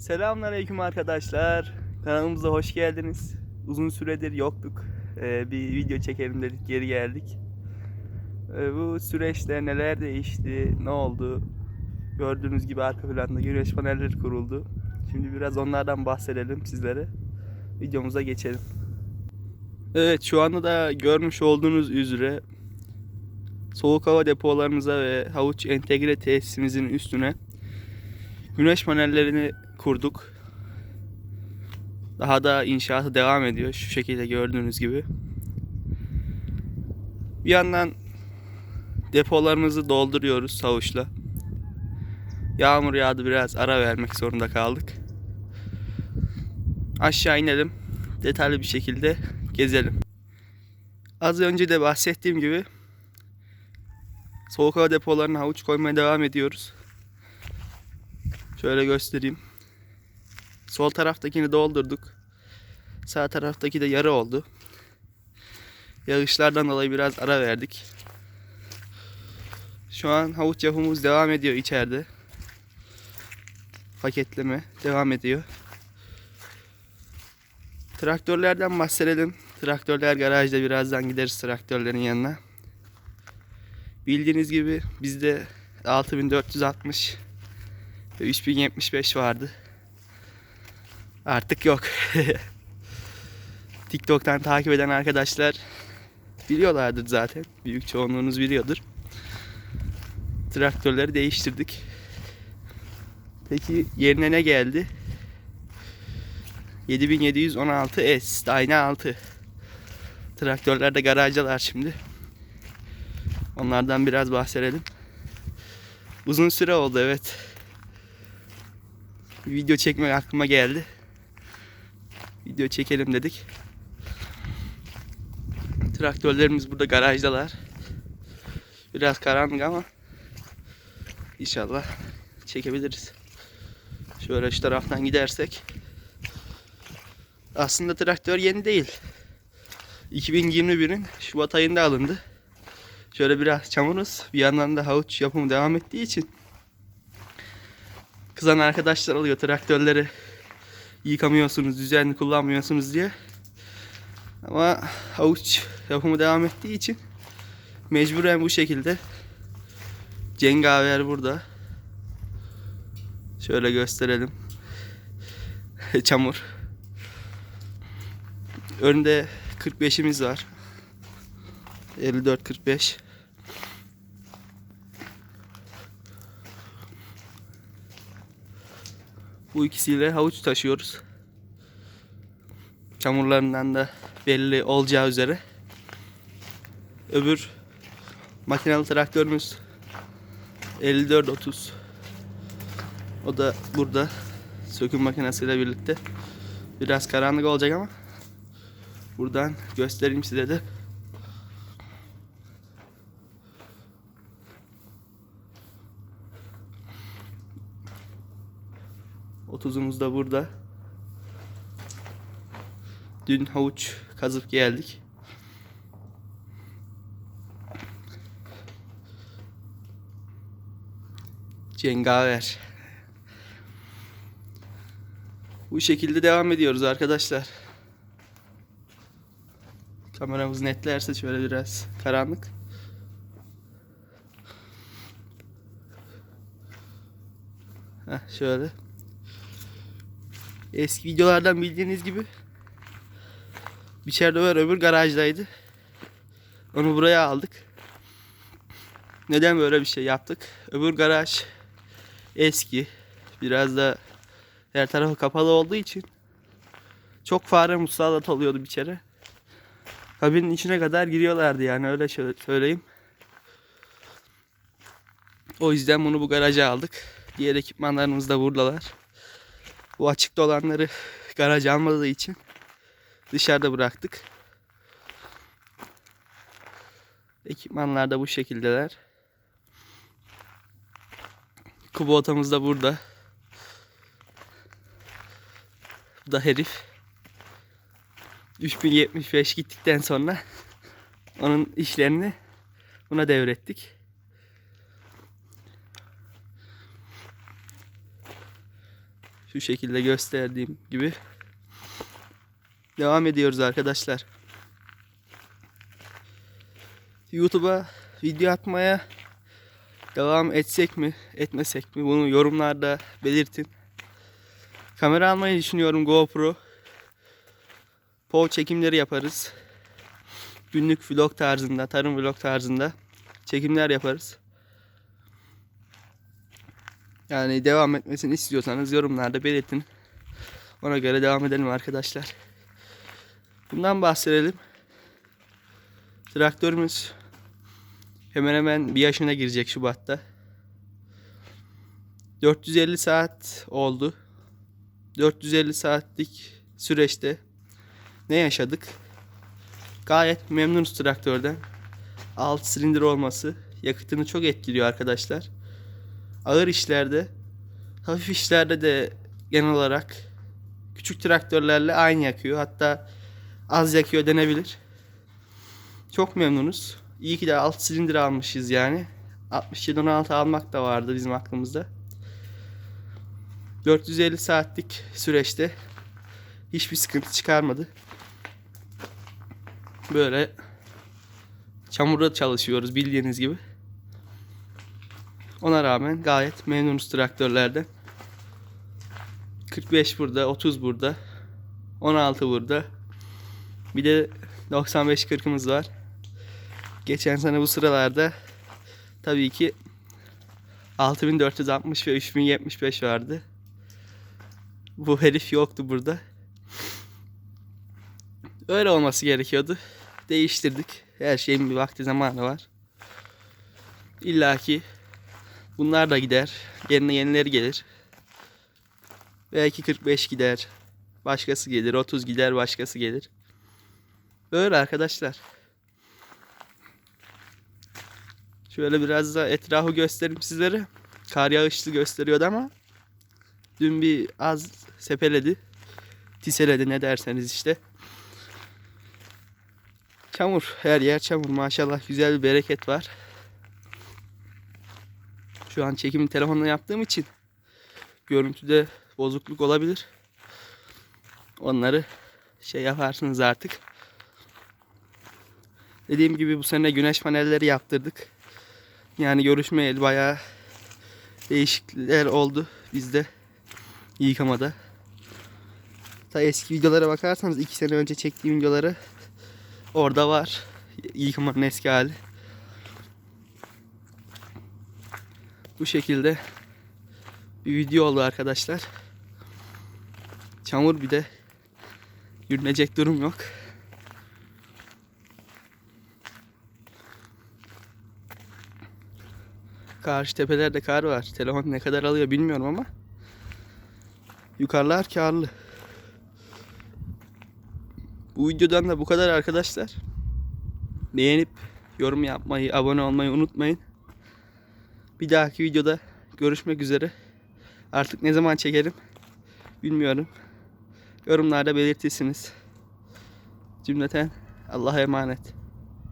Selamünaleyküm arkadaşlar. Kanalımıza hoş geldiniz. Uzun süredir yoktuk. Ee, bir video çekelim dedik, geri geldik. Ee, bu süreçte neler değişti, ne oldu? Gördüğünüz gibi arka planda güneş panelleri kuruldu. Şimdi biraz onlardan bahsedelim sizlere. Videomuza geçelim. Evet, şu anda da görmüş olduğunuz üzere soğuk hava depolarımıza ve havuç entegre tesisimizin üstüne güneş panellerini kurduk. Daha da inşaatı devam ediyor şu şekilde gördüğünüz gibi. Bir yandan depolarımızı dolduruyoruz havuçla. Yağmur yağdı biraz ara vermek zorunda kaldık. Aşağı inelim. Detaylı bir şekilde gezelim. Az önce de bahsettiğim gibi soğuk hava depolarına havuç koymaya devam ediyoruz. Şöyle göstereyim. Sol taraftakini doldurduk. Sağ taraftaki de yarı oldu. Yağışlardan dolayı biraz ara verdik. Şu an havuç yapımımız devam ediyor içeride. Paketleme devam ediyor. Traktörlerden bahsedelim. Traktörler garajda birazdan gideriz traktörlerin yanına. Bildiğiniz gibi bizde 6460 ve 3075 vardı. Artık yok. TikTok'tan takip eden arkadaşlar biliyorlardır zaten. Büyük çoğunluğunuz biliyordur. Traktörleri değiştirdik. Peki yerine ne geldi? 7716S Dyna 6 Traktörler de garajdalar şimdi. Onlardan biraz bahsedelim. Uzun süre oldu evet. Video çekmek aklıma geldi. Video çekelim dedik. Traktörlerimiz burada garajdalar. Biraz karanlık ama inşallah çekebiliriz. Şöyle şu taraftan gidersek. Aslında traktör yeni değil. 2021'in Şubat ayında alındı. Şöyle biraz çamuruz. Bir yandan da havuç yapımı devam ettiği için kızan arkadaşlar oluyor traktörleri yıkamıyorsunuz, düzenli kullanmıyorsunuz diye. Ama havuç yapımı devam ettiği için mecburen bu şekilde cengaver burada. Şöyle gösterelim. Çamur. Önde 45'imiz var. 54 Bu ikisiyle havuç taşıyoruz. Çamurlarından da belli olacağı üzere. Öbür makinalı traktörümüz 54-30. O da burada söküm makinesiyle birlikte. Biraz karanlık olacak ama buradan göstereyim size de. Otuzumuz da burada. Dün havuç kazıp geldik. Cengaver. Bu şekilde devam ediyoruz arkadaşlar. Kameramız netlerse şöyle biraz karanlık. Heh, şöyle. Eski videolardan bildiğiniz gibi Biçer Döver öbür garajdaydı. Onu buraya aldık. Neden böyle bir şey yaptık? Öbür garaj eski. Biraz da her tarafı kapalı olduğu için çok fare musallat oluyordu biçere. Kabinin içine kadar giriyorlardı yani öyle söyleyeyim. O yüzden bunu bu garaja aldık. Diğer ekipmanlarımız da buradalar. Bu açıkta olanları garaj almadığı için dışarıda bıraktık. Ekipmanlar da bu şekildeler. Kubotamız da burada. Bu da herif. 3075 gittikten sonra onun işlerini buna devrettik. Şu şekilde gösterdiğim gibi. Devam ediyoruz arkadaşlar. YouTube'a video atmaya devam etsek mi, etmesek mi bunu yorumlarda belirtin. Kamera almayı düşünüyorum GoPro. POV çekimleri yaparız. Günlük vlog tarzında, tarım vlog tarzında çekimler yaparız. Yani devam etmesini istiyorsanız yorumlarda belirtin. Ona göre devam edelim arkadaşlar. Bundan bahsedelim. Traktörümüz hemen hemen bir yaşına girecek Şubat'ta. 450 saat oldu. 450 saatlik süreçte ne yaşadık? Gayet memnunuz traktörden. 6 silindir olması yakıtını çok etkiliyor arkadaşlar. Ağır işlerde, hafif işlerde de genel olarak küçük traktörlerle aynı yakıyor. Hatta az yakıyor denebilir. Çok memnunuz. İyi ki de 6 silindir almışız yani. 6716 almak da vardı bizim aklımızda. 450 saatlik süreçte hiçbir sıkıntı çıkarmadı. Böyle çamurda çalışıyoruz bildiğiniz gibi. Ona rağmen gayet memnunuz traktörlerden. 45 burada, 30 burada, 16 burada. Bir de 95 40'ımız var. Geçen sene bu sıralarda tabii ki 6460 ve 3075 vardı. Bu herif yoktu burada. Öyle olması gerekiyordu. Değiştirdik. Her şeyin bir vakti zamanı var. İlla ki bunlar da gider. Yerine yenileri gelir. Belki 45 gider. Başkası gelir. 30 gider. Başkası gelir. Böyle arkadaşlar. Şöyle biraz da etrafı göstereyim sizlere. Kar yağışlı gösteriyordu ama dün bir az sepeledi. Tiseledi ne derseniz işte. Çamur. Her yer çamur. Maşallah güzel bir bereket var. Şu an çekimi telefonla yaptığım için görüntüde bozukluk olabilir. Onları şey yaparsınız artık. Dediğim gibi bu sene güneş panelleri yaptırdık. Yani görüşmeyeli bayağı değişiklikler oldu bizde yıkamada. Ta eski videolara bakarsanız iki sene önce çektiğim videoları orada var. Yıkamanın eski hali. Bu şekilde bir video oldu arkadaşlar. Çamur bir de yürünecek durum yok. Karşı tepelerde kar var. Telefon ne kadar alıyor bilmiyorum ama yukarılar karlı. Bu videodan da bu kadar arkadaşlar. Beğenip yorum yapmayı, abone olmayı unutmayın. Bir dahaki videoda görüşmek üzere. Artık ne zaman çekerim bilmiyorum. Yorumlarda belirtirsiniz. Cümleten Allah'a emanet.